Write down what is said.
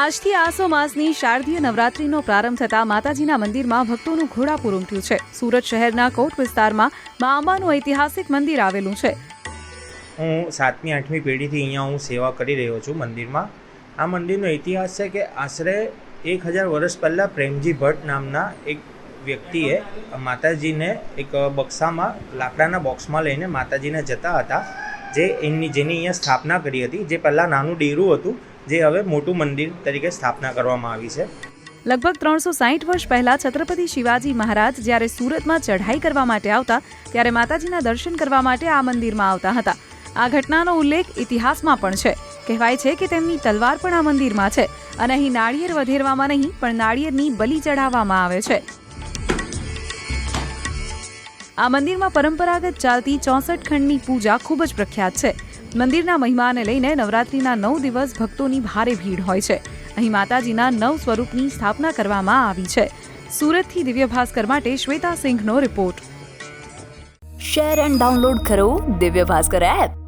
આજથી આસો માસની શારદીય નવરાત્રીનો પ્રારંભ થતાં માતાજીના મંદિરમાં ભક્તોનું ઘોડાપુર ઉમટ્યું છે. સુરત શહેરના કોટ વિસ્તારમાં મા અંબાનું ઐતિહાસિક મંદિર આવેલું છે. હું સાતમી, આઠમી પેઢીથી અહીંયા હું સેવા કરી રહ્યો છું મંદિરમાં. આ મંદિરનો ઇતિહાસ છે કે આશરે એક હજાર વર્ષ પહેલાં પ્રેમજી ભટ્ટ નામના એક વ્યક્તિએ માતાજીને એક બક્સામાં, લાકડાના બોક્સમાં લઈને માતાજીને જતા હતા. જે એમની, જેની અહીંયા સ્થાપના કરી હતી, જે પહેલાં નાનું ડેરું હતું જે હવે મોટું મંદિર તરીકે સ્થાપના કરવામાં આવી છે. લગભગ ત્રણસો સાહીઠ વર્ષ પહેલા છત્રપતિ શિવાજી મહારાજ જ્યારે સુરતમાં ચઢાઈ કરવા માટે આવતા, ત્યારે માતાજીના દર્શન કરવા માટે આ મંદિરમાં આવતા હતા. આ ઘટનાનો ઉલ્લેખ ઇતિહાસમાં પણ છે. કહેવાય છે કે તેમની તલવાર પણ આ મંદિરમાં છે અને અહીં નાળિયેર વધેરવામાં નહીં, પણ નાળિયેરની બલિ ચઢાવવામાં આવે છે. આ મંદિરમાં પરંપરાગત ચાલતી ચોસઠ ખંડની પૂજા ખૂબ જ પ્રખ્યાત છે. મંદિરના મહિમાને લઈને નવરાત્રીના નવ દિવસ ભક્તોની ભારે ભીડ હોય છે. અહીં માતાજીના નવ સ્વરૂપની સ્થાપના કરવામાં આવી છે. સુરતથી દિવ્ય ભાસ્કર માટે શ્વેતા સિંઘનો રિપોર્ટ. શેર એન્ડ ડાઉનલોડ કરો દિવ્ય ભાસ્કર એપ.